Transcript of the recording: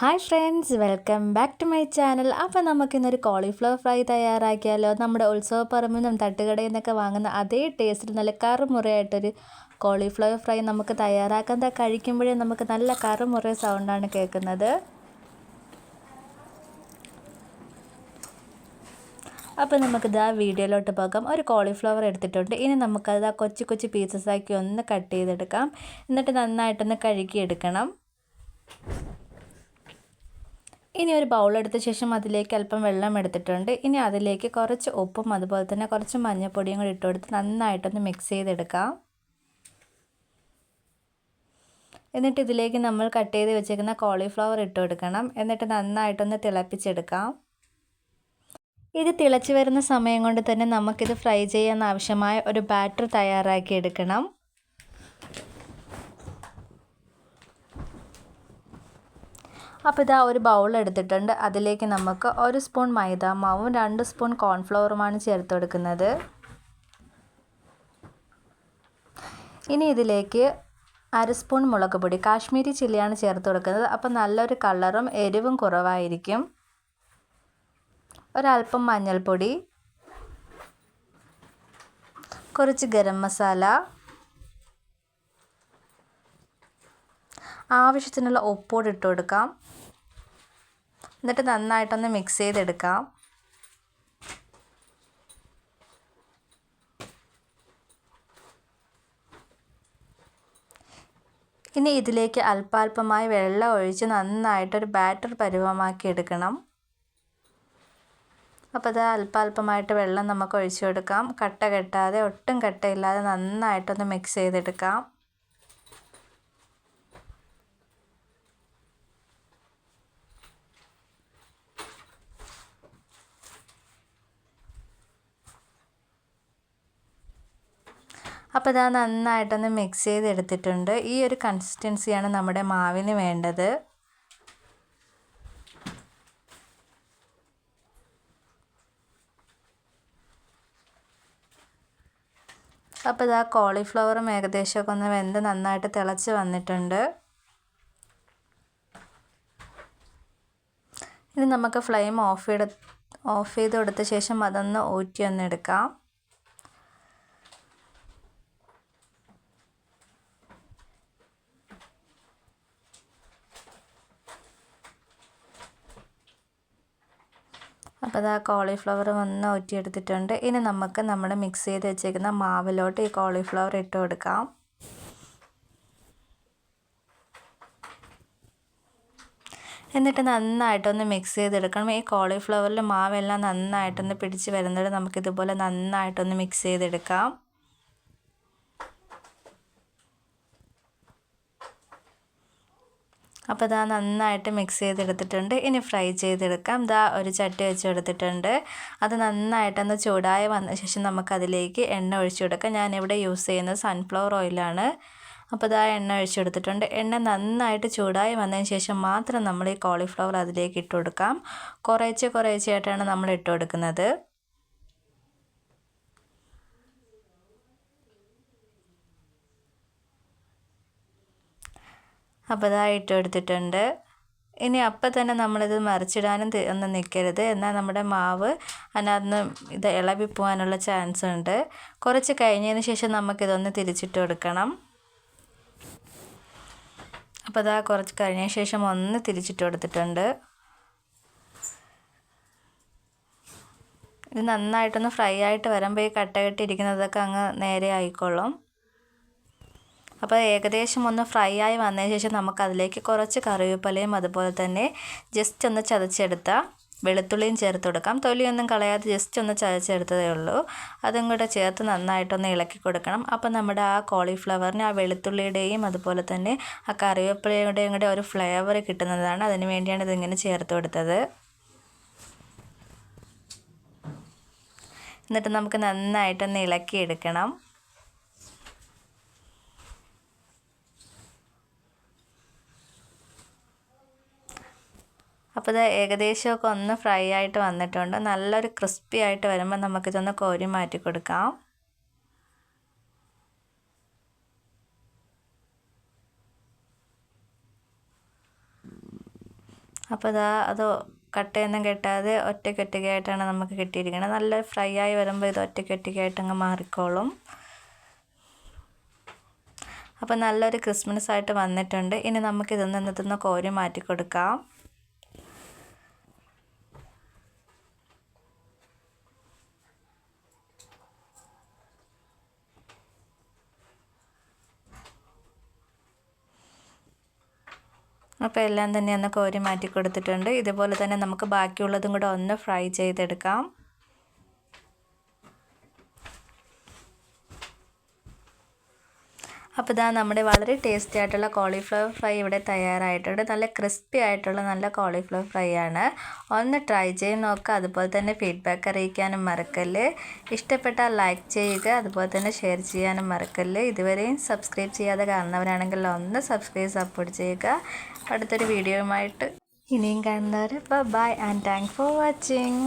Hi friends welcome back to my channel അപ്പോൾ നമുക്കിന്നൊരു cauliflower fry തയ്യാറാക്കിയാലോ? നമ്മുടെ ഉത്സവപ്പറമ്പിൽ നിന്നും തട്ടുകടയിൽ നിന്നൊക്കെ വാങ്ങുന്ന അതേ ടേസ്റ്റിൽ നല്ല കറുമുറയായിട്ടൊരു കോളിഫ്ലവർ ഫ്രൈ നമുക്ക് തയ്യാറാക്കാൻ കഴിക്കുമ്പോഴേ നമുക്ക് നല്ല കറുമുറ സൗണ്ടാണ് കേൾക്കുന്നത്. അപ്പോൾ നമുക്കിത് ആ വീഡിയോയിലോട്ട് പോകാം. ഒരു കോളിഫ്ലവർ എടുത്തിട്ടുണ്ട്. ഇനി നമുക്കത് ആ കൊച്ചു കൊച്ചു പീസസ് ആക്കി ഒന്ന് കട്ട് ചെയ്തെടുക്കാം. എന്നിട്ട് നന്നായിട്ടൊന്ന് കഴുകിയെടുക്കണം. ഇനി ഒരു ബൗൾ എടുത്ത ശേഷം അതിലേക്ക് അല്പം വെള്ളം എടുത്തിട്ടുണ്ട്. ഇനി അതിലേക്ക് കുറച്ച് ഉപ്പും അതുപോലെ തന്നെ കുറച്ച് മഞ്ഞൾപ്പൊടിയും കൂടി ഇട്ടുകൊടുത്ത് നന്നായിട്ടൊന്ന് മിക്സ് ചെയ്തെടുക്കാം. എന്നിട്ട് ഇതിലേക്ക് നമ്മൾ കട്ട് ചെയ്ത് വെച്ചേക്കുന്ന കോളിഫ്ലവർ ഇട്ട് കൊടുക്കണം. എന്നിട്ട് നന്നായിട്ടൊന്ന് തിളപ്പിച്ചെടുക്കാം. ഇത് തിളച്ച് വരുന്ന സമയം കൊണ്ട് തന്നെ നമുക്കിത് ഫ്രൈ ചെയ്യാൻ ആവശ്യമായ ഒരു ബാറ്റർ തയ്യാറാക്കി എടുക്കണം. അപ്പോൾ ഇതാ ഒരു ബൗൾ എടുത്തിട്ടുണ്ട്. അതിലേക്ക് നമുക്ക് ഒരു സ്പൂൺ മൈദ മാവും രണ്ട് സ്പൂൺ കോൺഫ്ലവറുമാണ് ചേർത്ത് കൊടുക്കുന്നത്. ഇനി ഇതിലേക്ക് അര സ്പൂൺ മുളക് പൊടി കാശ്മീരി ചില്ലിയാണ് ചേർത്ത് കൊടുക്കുന്നത്. അപ്പോൾ നല്ലൊരു കളറും എരിവും കുറവായിരിക്കും. ഒരല്പം മഞ്ഞൾപ്പൊടി കുറച്ച് ഗരം മസാല ആവശ്യത്തിനുള്ള ഉപ്പോട് ഇട്ട് കൊടുക്കാം. എന്നിട്ട് നന്നായിട്ടൊന്ന് മിക്സ് ചെയ്തെടുക്കാം. ഇനി ഇതിലേക്ക് അല്പാൽപമായി വെള്ളം ഒഴിച്ച് നന്നായിട്ടൊരു ബാറ്റർ പരുവമാക്കി എടുക്കണം. അപ്പോൾ അത് അല്പാൽപമായിട്ട് വെള്ളം നമുക്ക് ഒഴിച്ചു കൊടുക്കാം. കട്ട കെട്ടാതെ ഒട്ടും കട്ടയില്ലാതെ നന്നായിട്ടൊന്ന് മിക്സ് ചെയ്തെടുക്കാം. അപ്പോൾ ഇതാ നന്നായിട്ടൊന്ന് മിക്സ് ചെയ്തെടുത്തിട്ടുണ്ട്. ഈ ഒരു കൺസിസ്റ്റൻസിയാണ് നമ്മുടെ മാവിന് വേണ്ടത്. അപ്പോൾ ഇതാ കോളിഫ്ലവറും ഏകദേശമൊക്കെ ഒന്ന് വെന്ത് നന്നായിട്ട് തിളച്ച് വന്നിട്ടുണ്ട്. ഇനി നമുക്ക് ഫ്ലെയിം ഓഫ് ചെയ്ത് ഓഫ് ചെയ്ത് കൊടുത്ത ശേഷം അതൊന്ന് ഊറ്റി ഒന്ന് എടുക്കാം അപ്പോൾ അത് ആ കോളിഫ്ലവർ ഒന്ന് ഊറ്റിയെടുത്തിട്ടുണ്ട്. ഇനി നമുക്ക് നമ്മൾ മിക്സ് ചെയ്ത് വെച്ചേക്കുന്ന മാവിലോട്ട് ഈ കോളിഫ്ലവർ ഇട്ട് കൊടുക്കാം. എന്നിട്ട് നന്നായിട്ടൊന്ന് മിക്സ് ചെയ്തെടുക്കണം. ഈ കോളിഫ്ലവറിൽ മാവെല്ലാം നന്നായിട്ടൊന്ന് പിടിച്ച് വരുന്നത് നമുക്കിതുപോലെ നന്നായിട്ടൊന്ന് മിക്സ് ചെയ്തെടുക്കാം. അപ്പോൾ ഇതാ നന്നായിട്ട് മിക്സ് ചെയ്തെടുത്തിട്ടുണ്ട്. ഇനി ഫ്രൈ ചെയ്തെടുക്കാം. ഇതാ ഒരു ചട്ടി വെച്ച് അത് നന്നായിട്ടൊന്ന് ചൂടായി വന്ന ശേഷം നമുക്കതിലേക്ക് എണ്ണ ഒഴിച്ചു കൊടുക്കാം. ഞാനിവിടെ യൂസ് ചെയ്യുന്നത് സൺഫ്ലവർ ഓയിലാണ് അപ്പോൾ ഇതാ എണ്ണ ഒഴിച്ചെടുത്തിട്ടുണ്ട് എണ്ണ നന്നായിട്ട് ചൂടായി വന്നതിന് ശേഷം മാത്രം നമ്മൾ ഈ കോളിഫ്ലവർ അതിലേക്ക് ഇട്ട് കൊടുക്കാം. കുറേശ്ശെ കുറേശ്ശെയായിട്ടാണ് നമ്മൾ ഇട്ട് കൊടുക്കുന്നത്. അപ്പോൾ എടുത്തിട്ടുണ്ട് ഇനി അപ്പം തന്നെ നമ്മളിത് മറിച്ചിടാനും ഒന്നും നിൽക്കരുത്. എന്നാൽ നമ്മുടെ മാവ് അതിനകത്ത് ഇത് ഇളവി പോകാനുള്ള ചാൻസ് ഉണ്ട്. കുറച്ച് കഴിഞ്ഞതിന് ശേഷം നമുക്കിതൊന്ന് തിരിച്ചിട്ട് കൊടുക്കണം. അപ്പോൾ ഇതാ കുറച്ച് കഴിഞ്ഞ ശേഷം ഒന്ന് തിരിച്ചിട്ട് കൊടുത്തിട്ടുണ്ട്. ഇത് നന്നായിട്ടൊന്ന് ഫ്രൈ ആയിട്ട് വരുമ്പോൾ ഈ കട്ട കെട്ടിയിരിക്കുന്നതൊക്കെ അങ്ങ് നേരെ ആയിക്കോളും. അപ്പോൾ ഏകദേശം ഒന്ന് ഫ്രൈ ആയി വന്നതിന് ശേഷം നമുക്ക് അതിലേക്ക് കുറച്ച് കറിവേപ്പിലയും അതുപോലെ തന്നെ ജസ്റ്റ് ഒന്ന് ചതച്ചെടുത്ത വെളുത്തുള്ളിയും ചേർത്ത് കൊടുക്കാം. തൊലിയൊന്നും കളയാതെ ജസ്റ്റ് ഒന്ന് ചതച്ചെടുത്തതേ ഉള്ളൂ. അതും കൂടെ ചേർത്ത് നന്നായിട്ടൊന്ന് ഇളക്കി കൊടുക്കണം. അപ്പോൾ നമ്മുടെ ആ കോളിഫ്ലവറിന് ആ വെളുത്തുള്ളിയുടെയും അതുപോലെ തന്നെ ആ കറിവേപ്പിലയുടെയും കൂടെ ഒരു ഫ്ലേവർ കിട്ടുന്നതാണ്. അതിന് വേണ്ടിയാണ് ഇതിങ്ങനെ ചേർത്ത് കൊടുത്തത്. എന്നിട്ട് നമുക്ക് നന്നായിട്ടൊന്ന് ഇളക്കി അപ്പോൾ ഇത് ഏകദേശമൊക്കെ ഒന്ന് ഫ്രൈ ആയിട്ട് വന്നിട്ടുണ്ട്. നല്ലൊരു ക്രിസ്പി ആയിട്ട് വരുമ്പോൾ നമുക്കിതൊന്ന് കോരി മാറ്റി കൊടുക്കാം. അപ്പോൾ ഇതാ അത് കട്ടയൊന്നും കെട്ടാതെ ഒറ്റയ്ക്കൊറ്റയ്ക്കായിട്ടാണ് നമുക്ക് കിട്ടിയിരിക്കുന്നത് നല്ല ഫ്രൈ ആയി വരുമ്പോൾ ഇത് ഒറ്റയ്ക്കൊറ്റയ്ക്കായിട്ട് മാറിക്കോളും. അപ്പോൾ നല്ലൊരു ക്രിസ്മസ് ആയിട്ട് വന്നിട്ടുണ്ട്. ഇനി നമുക്ക് ഇന്നത്തൊന്ന് കോരി മാറ്റി കൊടുക്കാം. അപ്പോൾ എല്ലാം തന്നെ ഒന്ന് കോരി മാറ്റി കൊടുത്തിട്ടുണ്ട്. ഇതുപോലെ തന്നെ നമുക്ക് ബാക്കിയുള്ളതും കൂടെ ഒന്ന് ഫ്രൈ ചെയ്തെടുക്കാം. അപ്പോൾ ഇതാ നമ്മുടെ വളരെ ടേസ്റ്റി ആയിട്ടുള്ള കോളിഫ്ലവർ ഫ്രൈ ഇവിടെ തയ്യാറായിട്ടുണ്ട്. നല്ല ക്രിസ്പി ആയിട്ടുള്ള നല്ല കോളിഫ്ലവർ ഫ്രൈ ആണ്. ഒന്ന് ട്രൈ ചെയ്ത് നോക്കുക അതുപോലെ തന്നെ ഫീഡ്ബാക്ക് അറിയിക്കാനും മറക്കല്ല്. ഇഷ്ടപ്പെട്ടാൽ ലൈക്ക് ചെയ്യുക. അതുപോലെ തന്നെ ഷെയർ ചെയ്യാനും മറക്കല്ല്. ഇതുവരെയും സബ്സ്ക്രൈബ് ചെയ്യാതെ കാണുന്നവരാണെങ്കിൽ ഒന്ന് സബ്സ്ക്രൈബ് സപ്പോർട്ട് ചെയ്യുക. അടുത്തൊരു വീഡിയോയുമായിട്ട് ഇനിയും കാണുന്നവർ bye and thank for watching